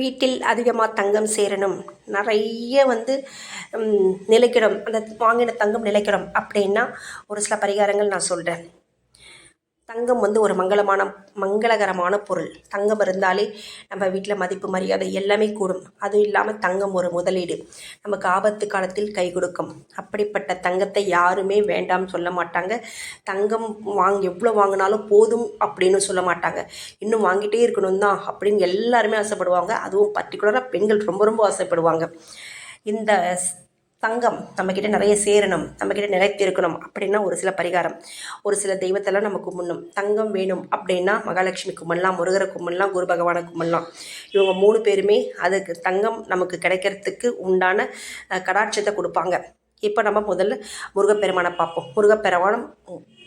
வீட்டில் அதிகமாக தங்கம் சேரணும். நிறைய வந்து நிலைக்கிடும் அந்த வாங்கின தங்கம் நிலைக்கிடும் அப்படின்னா ஒரு சில பரிகாரங்கள் நான் சொல்கிறேன் தங்கம் வந்து ஒரு மங்களமான மங்களகரமான பொருள். தங்கம் இருந்தாலே நம்ம வீட்டில் மதிப்பு மரியாதை எல்லாமே கூடும். அதுவும் இல்லாமல் தங்கம் ஒரு முதலீடு. நமக்கு ஆபத்து காலத்தில் கை கொடுக்கும். அப்படிப்பட்ட தங்கத்தை யாருமே வேண்டாம்னு சொல்ல மாட்டாங்க. தங்கம் வாங்கி எவ்வளோ வாங்கினாலும் போதும் அப்படின்னு சொல்ல மாட்டாங்க. இன்னும் வாங்கிட்டே இருக்கணும் தான் அப்படின்னு எல்லாருமே ஆசைப்படுவாங்க. அதுவும் பர்டிகுலராக பெண்கள் ரொம்ப ரொம்ப ஆசைப்படுவாங்க. இந்த தங்கம் நம்மக்கிட்ட நிறைய சேரணும் நம்மக்கிட்ட நிலைத்திருக்கணும் அப்படின்னா ஒரு சில பரிகாரம். ஒரு சில தெய்வத்தெல்லாம் நம்ம கும்பிடணும். தங்கம் வேணும் அப்படின்னா மகாலட்சுமி கும்பிடலாம் முருகரை கும்பிடலாம் குரு பகவானை கும்பிடலாம். இவங்க மூணு பேருமே அதுக்கு தங்கம் நமக்கு கிடைக்கிறதுக்கு உண்டான கடாட்சத்தை கொடுப்பாங்க. இப்போ நம்ம முதல்ல முருகப்பெருமானை பார்ப்போம். முருகப்பெருமானம்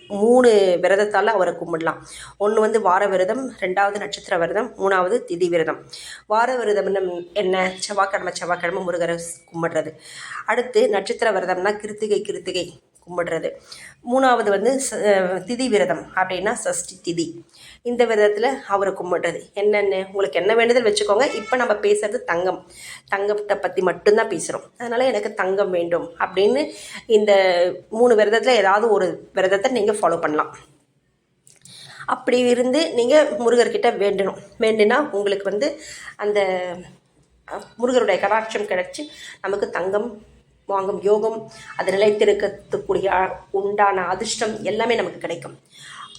மூணு விரதத்தால் அவரை கும்பிடலாம். ஒன்று வந்து வார விரதம் ரெண்டாவது நட்சத்திர விரதம் மூணாவது திதி விரதம். வார விரதம் என்ன? செவ்வாய்க்கிழமை செவ்வாய்க்கிழமை முருகரை கும்பிடுறது. அடுத்து நட்சத்திர விரதம்னா கிருத்திகை கிருத்திகை. கும்பிடுறது. மூணாவது வந்து ச- திதி விரதம் அப்படின்னா சஷ்டி திதி. இந்த விரதத்தில் அவரை கும்பிடுறது. என்னென்ன உங்களுக்கு என்ன வேண்டுதல் வச்சுக்கோங்க. இப்போ நம்ம பேசுறது தங்கம். தங்கத்தை பற்றி மட்டும்தான் பேசுகிறோம் அதனால் எனக்கு தங்கம் வேண்டும் அப்படின்னு இந்த மூணு விரதத்தில் ஏதாவது ஒரு விரதத்தை நீங்கள் ஃபாலோ பண்ணலாம். அப்படி இருந்து நீங்கள் முருகர்கிட்ட வேண்டணும். வேண்டுனா உங்களுக்கு வந்து அந்த முருகருடைய கடாட்சம் கிடைச்சி நமக்கு தங்கம் வாங்கும் யோகம் அது நிலைத்திருக்கக்கூடிய உண்டான அதிர்ஷ்டம் எல்லாமே நமக்கு கிடைக்கும்.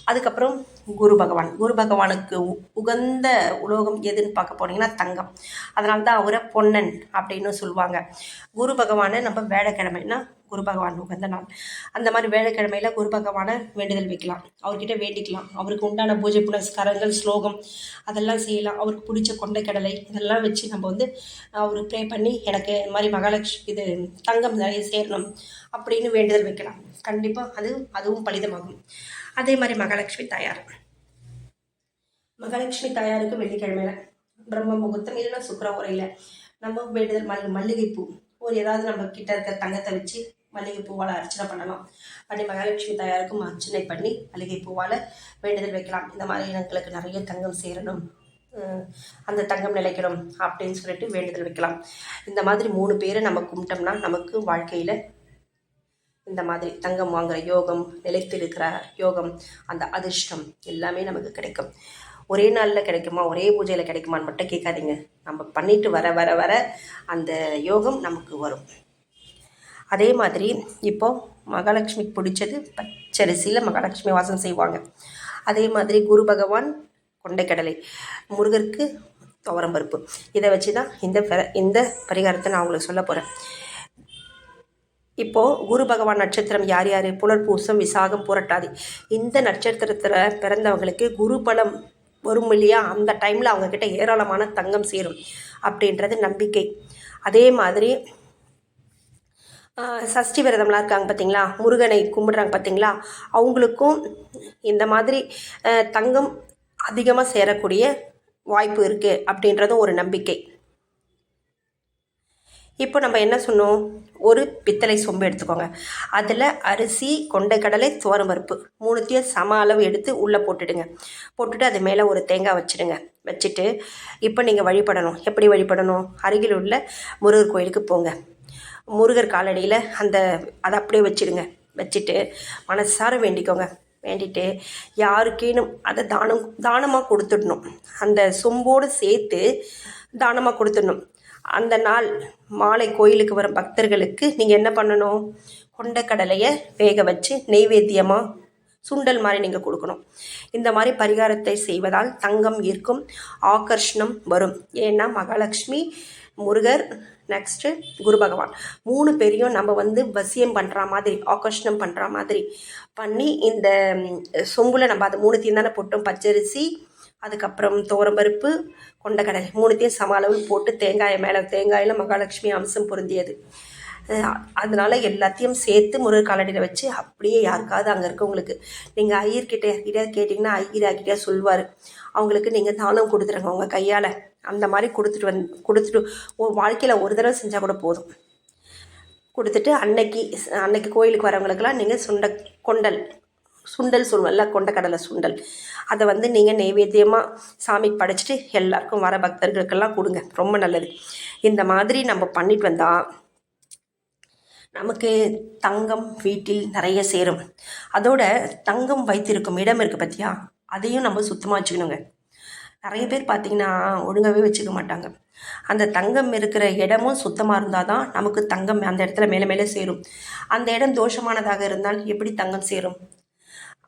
அதுக்கப்புறம் குரு பகவான். குரு பகவானுக்கு உ- உகந்த உலோகம் எதுன்னு பார்க்க போனீங்கன்னா தங்கம். அதனால தான் அவரை பொன்னன் அப்படின்னு சொல்லுவாங்க. குரு பகவானை நம்ம வேலைக்கிழமைனா குரு பகவான் உகந்த நாள். அந்த மாதிரி வேலைக்கிழமையில் குரு பகவானை வேண்டுதல் வைக்கலாம். அவர்கிட்ட வேண்டிக்கலாம். அவருக்கு உண்டான பூஜை புனஸ்காரங்கள் ஸ்லோகம் அதெல்லாம் செய்யலாம். அவருக்கு பிடிச்ச கொண்டைக்கடலை இதெல்லாம் வச்சு நம்ம வந்து அவர் ப்ரே பண்ணி எனக்கு இந்த மாதிரி மகாலட்சுமி இது தங்கம் நிறைய சேரணும் அப்படின்னு வேண்டுதல் வைக்கலாம். கண்டிப்பாக அது அதுவும் பலிதமாகும். அதே மாதிரி மகாலட்சுமி தாயார். மகாலட்சுமி தாயாருக்கு வெள்ளிக்கிழமையில பிரம்ம முகூர்த்தம் இல்லைன்னா சுக்கர உரையில் நம்ம வேண்டுதல் மல் மல்லிகைப்பூ ஒரு ஏதாவது நம்ம கிட்ட இருக்க தங்கத்தை வச்சு மல்லிகைப்பூவால் அர்ச்சனை பண்ணலாம். பண்ணி மகாலட்சுமி தாயாருக்கும் அர்ச்சனை பண்ணி மல்லிகைப்பூவால் வேண்டுதல் வைக்கலாம். இந்த மாதிரி எங்களுக்கு நிறைய தங்கம் சேரணும். அந்த தங்கம் நிலைக்கணும் அப்படின்னு சொல்லிட்டு வேண்டுதல் வைக்கலாம். இந்த மாதிரி மூணு பேரை நம்ம கும்பிட்டோம்னா நமக்கு வாழ்க்கையில் இந்த மாதிரி தங்கம் வாங்குற யோகம் நிலைத்திருக்கிற யோகம் அந்த அதிர்ஷ்டம் எல்லாமே நமக்கு கிடைக்கும். ஒரே நாளில் கிடைக்குமா? ஒரே பூஜையில் கிடைக்குமான்னு மட்டும் கேட்காதீங்க. நம்ம பண்ணிட்டு வர வர வர அந்த யோகம் நமக்கு வரும். அதே மாதிரி இப்போது மகாலட்சுமிக்கு பிடிச்சது பச்சரிசியில் மகாலட்சுமி வாசம் செய்வாங்க. அதே மாதிரி குரு பகவான் கொண்டைக்கடலை முருகருக்கு துவரம் பருப்பு இதை வச்சு தான் இந்த இந்த பரிகாரத்தை நான் உங்களுக்கு சொல்ல போகிறேன் இப்போது குரு பகவான் நட்சத்திரம் யார் யார்? புனர்பூசம் விசாகம் புரட்டாதி. இந்த நட்சத்திரத்தில் பிறந்தவங்களுக்கு குரு பலம் வரும் இல்லையா? அந்த டைமில் அவங்கக்கிட்ட ஏராளமான தங்கம் சேரும் அப்படின்றது நம்பிக்கை. அதே மாதிரி சஷ்டி விரதம்லாம் இருக்காங்க பார்த்தீங்களா முருகனை கும்பிட்றாங்க பார்த்தீங்களா அவங்களுக்கும் இந்த மாதிரி தங்கம் அதிகமாக சேரக்கூடிய வாய்ப்பு இருக்குது அப்படின்றதும் ஒரு நம்பிக்கை. இப்போ நம்ம என்ன சொன்னோம்? ஒரு பித்தளை சொம்பு எடுத்துக்கோங்க. அதில் அரிசி கொண்டைக்கடலை துவரம்பருப்பு மூணுத்தையும் சம அளவு எடுத்து உள்ளே போட்டுடுங்க. போட்டுட்டு அது மேலே ஒரு தேங்காய் வச்சுடுங்க. வச்சுட்டு இப்போ நீங்கள் வழிபடணும். எப்படி வழிபடணும்? அருகில் உள்ள முருகர் கோயிலுக்கு போங்க. முருகர் காலடியில் அந்த அதை அப்படியே வச்சிடுங்க. வச்சுட்டு மனசார வேண்டிக்கோங்க. வேண்டிட்டு யாருக்கேனும் அதை தானம் தானமாக கொடுத்துடணும். அந்த சொம்போடு சேர்த்து தானமாக கொடுத்துடணும். அந்த நாள் மாலை கோயிலுக்கு வரும் பக்தர்களுக்கு நீங்கள் என்ன பண்ணணும்? கொண்டக்கடலையை வேக வச்சு நெய்வேத்தியமாக சுண்டல் மாதிரி நீங்கள் கொடுக்கணும். இந்த மாதிரி பரிகாரத்தை செய்வதால் தங்கம் ஈர்க்கும் ஆகர்ஷணம் வரும். ஏன்னா மகாலட்சுமி முருகர் நெக்ஸ்ட்டு குரு பகவான். மூணு பேரையும் நம்ம வந்து வசியம் பண்ணுற மாதிரி ஆகர்ஷணம் பண்ணுற மாதிரி பண்ணி இந்த சொம்புல நம்ம அதை மூணுத்தையும் தானே போட்டோம். பச்சரிசி அதுக்கப்புறம் தோரம்பருப்பு கொண்டக்கடலை மூணுத்தையும் சம அளவு போட்டு தேங்காயை மேலே தேங்காயில் மகாலட்சுமி அம்சம் பொருந்தியது. அதனால் எல்லாத்தையும் சேர்த்து முருகர் காலடியில் வச்சு அப்படியே யாருக்காவது அங்கே இருக்கவங்களுக்கு நீங்கள் ஐயர்கிட்ட யார்கிட்டயா கேட்டிங்கன்னா ஐயர் யார்கிட்டயா சொல்வார் அவங்களுக்கு நீங்கள் தானம் கொடுத்துருங்க உங்கள் கையால். அந்த மாதிரி கொடுத்துட்டு வந் கொடுத்துட்டு ஓ வாழ்க்கையில் ஒரு தடவை செஞ்சால் கூட போதும். கொடுத்துட்டு அன்னைக்கு அன்னைக்கு கோயிலுக்கு வரவங்களுக்கெல்லாம் நீங்கள் சுண்ட கொண்டல் சுண்டல் சொல்லுவோம்ல கொண்டக்கடலை சுண்டல். அதை வந்து நீங்கள் நைவேத்தியமாக சாமிக்கு படைச்சிட்டு எல்லாருக்கும் வர பக்தர்களுக்கெல்லாம் கொடுங்க. ரொம்ப நல்லது. இந்த மாதிரி நம்ம பண்ணிட்டு வந்தால் நமக்கு தங்கம் வீட்டில் நிறைய சேரும். அதோட தங்கம் வைத்திருக்கும் இடம் இருக்குது பார்த்தியா அதையும் நம்ம சுத்தமாக வச்சுக்கணுங்க. நிறைய பேர் பார்த்திங்கன்னா ஒழுங்காகவே வச்சுக்க மாட்டாங்க. அந்த தங்கம் இருக்கிற இடமும் சுத்தமாக இருந்தால் தான் நமக்கு தங்கம் அந்த இடத்துல மேலே மேலே சேரும். அந்த இடம் தோஷமானதாக இருந்தால் எப்படி தங்கம் சேரும்?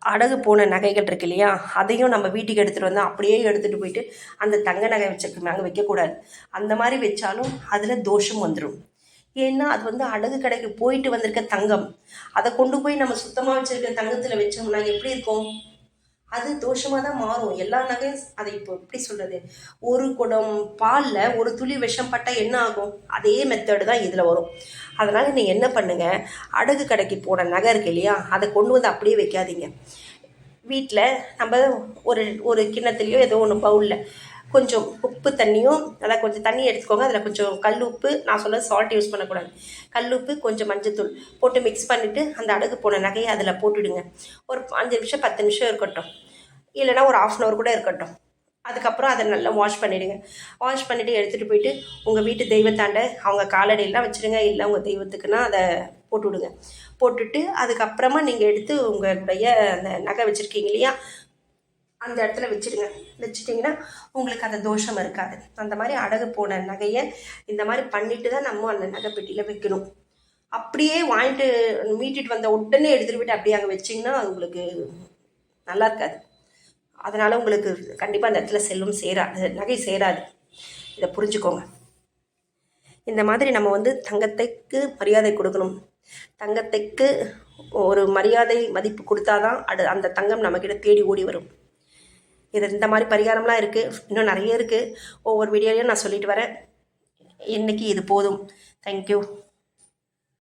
அடகு போன நகைகள் இருக்கு இல்லையா? அதையும் நம்ம வீட்டுக்கு எடுத்துகிட்டு வந்தால் அப்படியே எடுத்துகிட்டு போயிட்டு அந்த தங்க நகை வச்சுக்க அங்கே வைக்கக்கூடாது. அந்த மாதிரி வச்சாலும் அதில் தோஷம் வந்துடும் ஏன்னா அது வந்து அடகு கடைக்கு போயிட்டு வந்திருக்க தங்கம். அதை கொண்டு போய் நம்ம சுத்தமாக வச்சுருக்க தங்கத்தில் வச்சோம்னா எப்படி இருக்கும்? அது தோஷமாக தான் மாறும். எல்லா நகையும் அதை இப்போ எப்படி சொல்கிறது ஒரு குடம் பாலில் ஒரு துளி விஷம் பட்டால் என்ன ஆகும்? அதே மெத்தடு தான் இதில் வரும். அதனால் நீங்கள் என்ன பண்ணுங்கள் அடகு கடைக்கு போன நகை இருக்கு இல்லையா? அதை கொண்டு வந்து அப்படியே வைக்காதீங்க. வீட்டில் நம்ம ஒரு ஒரு கிண்ணத்துலேயோ ஏதோ ஒன்று பவுலில் கொஞ்சம் உப்பு தண்ணியும் நல்லா கொஞ்சம் தண்ணி எடுத்துக்கோங்க. அதில் கொஞ்சம் கல் உப்பு நான் சொல்ல சால்ட் யூஸ் பண்ணக்கூடாது. கல் உப்பு கொஞ்சம் மஞ்சத்தூள் போட்டு மிக்ஸ் பண்ணிவிட்டு அந்த அடகு போன நகையை அதில் போட்டுவிடுங்க ஒரு அஞ்சு நிமிஷம் பத்து நிமிஷம் இருக்கட்டும். இல்லைன்னா ஒரு ஆஃப் அன் ஹவர் கூட இருக்கட்டும். அதுக்கப்புறம் அதை நல்லா வாஷ் பண்ணிவிடுங்க வாஷ் பண்ணிவிட்டு எடுத்துகிட்டு போயிட்டு உங்கள் வீட்டு தெய்வத்தாண்ட அவங்க காலடியெல்லாம் வச்சுருங்க. இல்லை உங்கள் தெய்வத்துக்குன்னா அதை போட்டு விடுங்க. போட்டுட்டு அதுக்கப்புறமா நீங்கள் எடுத்து உங்களுடைய அந்த நகை வச்சுருக்கீங்க இல்லையா? அந்த இடத்துல வச்சுடுங்க. வச்சுட்டிங்கன்னா உங்களுக்கு அந்த தோஷம் இருக்காது. அந்த மாதிரி அடகு போன நகையை இந்த மாதிரி பண்ணிட்டு தான் நம்ம அந்த நகை பெட்டியில் வைக்கணும். அப்படியே வாங்கிட்டு மீட்டிட்டு வந்த உடனே எடுத்துகிட்டு போயிட்டு அப்படியே அங்கே வச்சிங்கன்னா அது உங்களுக்கு நல்லா இருக்காது. அதனால் உங்களுக்கு கண்டிப்பாக அந்த இடத்துல செல்வம் சேராது நகை சேராது. இதை புரிஞ்சுக்கோங்க. இந்த மாதிரி நம்ம வந்து தங்கத்தைக்கு மரியாதை கொடுக்கணும். தங்கத்தைக்கு ஒரு மரியாதை மதிப்பு கொடுத்தாதான் அது அந்த தங்கம் நம்மக்கிட்ட தேடி ஓடி வரும். இது இந்த மாதிரி பரிகாரம்லாம் இருக்குது இன்னும் நிறைய இருக்குது ஒவ்வொரு வீடியோலையும் நான் சொல்லிட்டு வரேன். இன்றைக்கி இது போதும். தேங்க்யூ